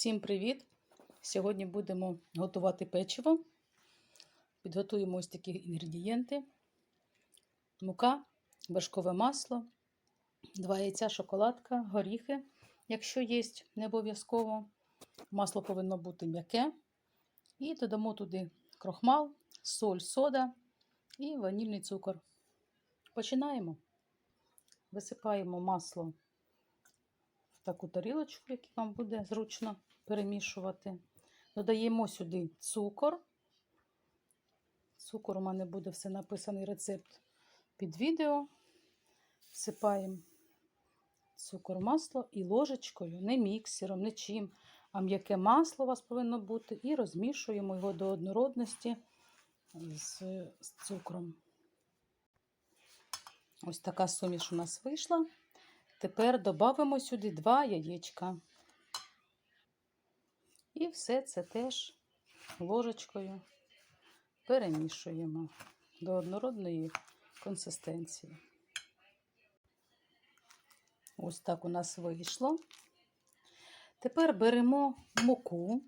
Всім привіт! Сьогодні будемо готувати печиво. Підготуємо ось такі інгредієнти: мука, вершкове масло, два яйця, шоколадка, горіхи, якщо є, не обов'язково. Масло повинно бути м'яке. І додамо туди крохмал, соль, сода і ванільний цукор. Починаємо. Висипаємо масло в таку тарілочку, яку вам буде зручно перемішувати. Додаємо сюди цукор. Цукор у мене буде все написаний рецепт під відео. Всипаємо цукор, масло і ложечкою, не міксером, не чим, а м'яке масло у вас повинно бути. І розмішуємо його до однородності з, з цукром. Ось така суміш у нас вийшла. Тепер додамо сюди два яєчка. І все це теж ложечкою перемішуємо до однородної консистенції. Ось так у нас вийшло. Тепер беремо муку,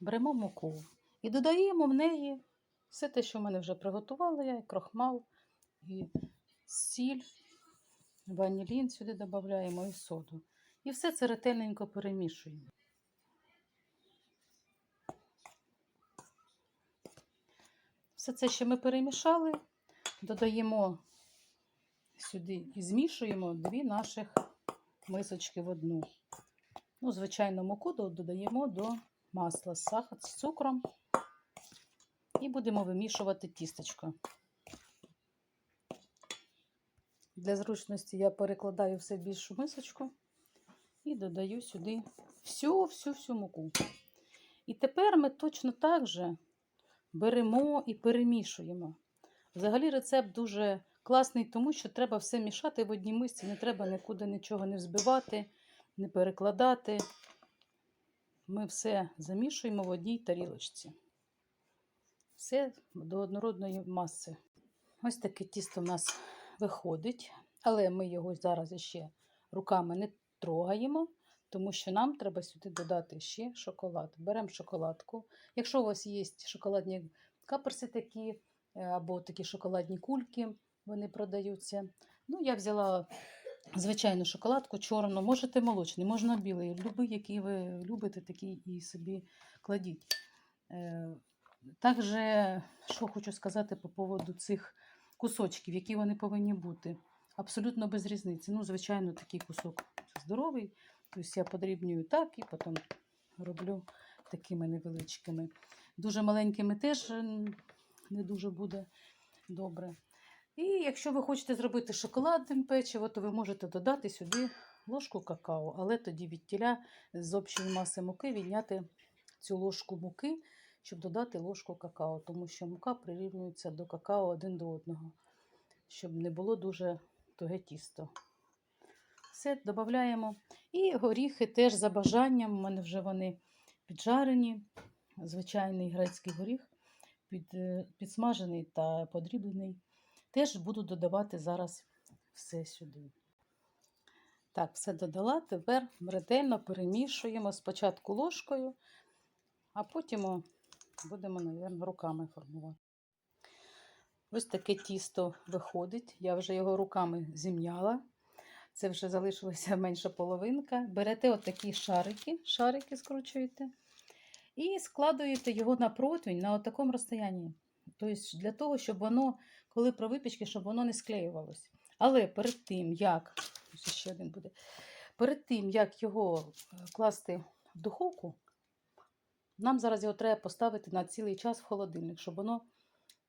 беремо муку і додаємо в неї все те, що в мене вже приготувала я, і крохмал, і сіль, ванілін сюди додаємо і соду. І все це ретельненько перемішуємо. Все це, що ми перемішали, додаємо сюди і змішуємо дві наших мисочки в одну. Ну, звичайно, муку додаємо до масла з сахар, з цукром і будемо вимішувати тістечко. Для зручності я перекладаю все більшу мисочку і додаю сюди всю-всю-всю муку. І тепер ми точно так же беремо і перемішуємо. Взагалі рецепт дуже класний, тому що треба все мішати в одній мисці, не треба нікуди нічого не взбивати, не перекладати. Ми все замішуємо в одній тарілочці. Все до однородної маси. Ось таке тісто в нас виходить, але ми його зараз ще руками не трогаємо, тому що нам треба сюди додати ще шоколад. Беремо шоколадку. Якщо у вас є шоколадні каперси такі, е, або такі шоколадні кульки, вони продаються. Ну, я взяла звичайну шоколадку чорну, можете молочний, можна білий, любий, який ви любите, такий і собі кладіть. Е, Також, що хочу сказати по поводу цих кусочків, які вони повинні бути. Абсолютно без різниці. Ну, звичайно, такий кусок здоровий. Тобто я подрібнюю так і потім роблю такими невеличкими. Дуже маленькими теж не дуже буде добре. І якщо ви хочете зробити шоколадним печиво, то ви можете додати сюди ложку какао, але тоді від тіля з общої маси муки відняти цю ложку муки, щоб додати ложку какао, тому що мука прирівнюється до какао один до одного, щоб не було дуже туге тісто. Все додаємо. І горіхи теж за бажанням. У мене вже вони піджарені. Звичайний грецький горіх, під, підсмажений та подріблений. Теж буду додавати зараз все сюди. Так, все додала. Тепер ретельно перемішуємо спочатку ложкою, а потім будемо, мабуть, руками формувати. Ось таке тісто виходить. Я вже його руками зім'яла. Це вже залишилася менша половинка. Берете отакі шарики, шарики скручуєте, і складуєте його на противень на такому розстоянні. Тобто для того, щоб воно, коли про випічки, щоб воно не склеювалося. Але перед тим, як ще один буде, перед тим, як його класти в духовку, нам зараз його треба поставити на цілий час в холодильник, щоб воно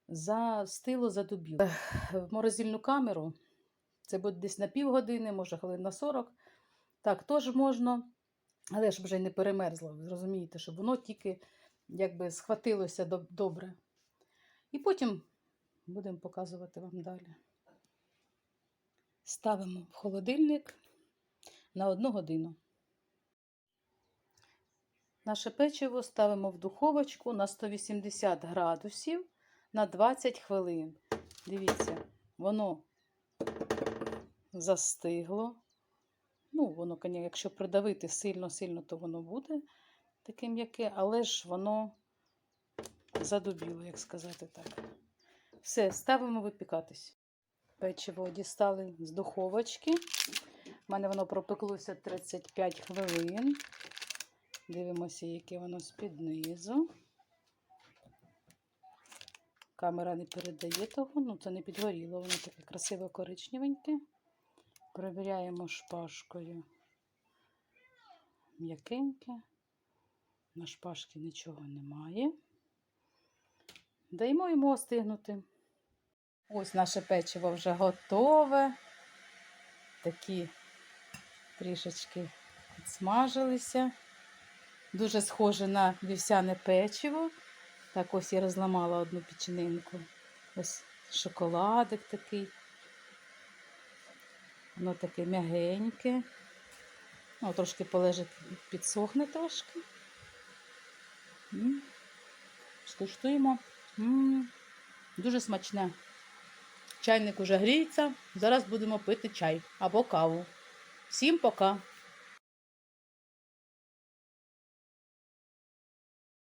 застило, задубіло. В морозильну камеру. Це буде десь на півгодини, може хвилин на 40. Так, теж можна, але щоб вже не перемерзло, ви розумієте, щоб воно тільки якби схватилося добре. І потім будемо показувати вам далі. Ставимо в холодильник на одну годину. Наше печиво ставимо в духовочку на 180 градусів на 20 хвилин. Дивіться, воно застигло. Ну, воно, якщо придавити сильно-сильно, то воно буде таке м'яке, але ж воно задубіло, як сказати так. Все, ставимо випікатись. Печиво дістали з духовочки. У мене воно пропеклося 35 хвилин. Дивимося, яке воно з-під. Камера не передає того, ну це не підгоріло, воно таке красиво коричневеньке. Перевіряємо шпажкою. М'якеньке. На шпажці нічого немає. Даємо йому остигнути. Ось наше печиво вже готове. Такі трішечки підсмажилися. Дуже схоже на вівсяне печиво. Так ось я розламала одну печенинку. Ось шоколадик такий. Воно таке м'ягеньке. Ну, трошки полежить, підсохне трошки. Скуштуємо. Дуже смачне. Чайник уже гріється. Зараз будемо пити чай або каву. Всім пока!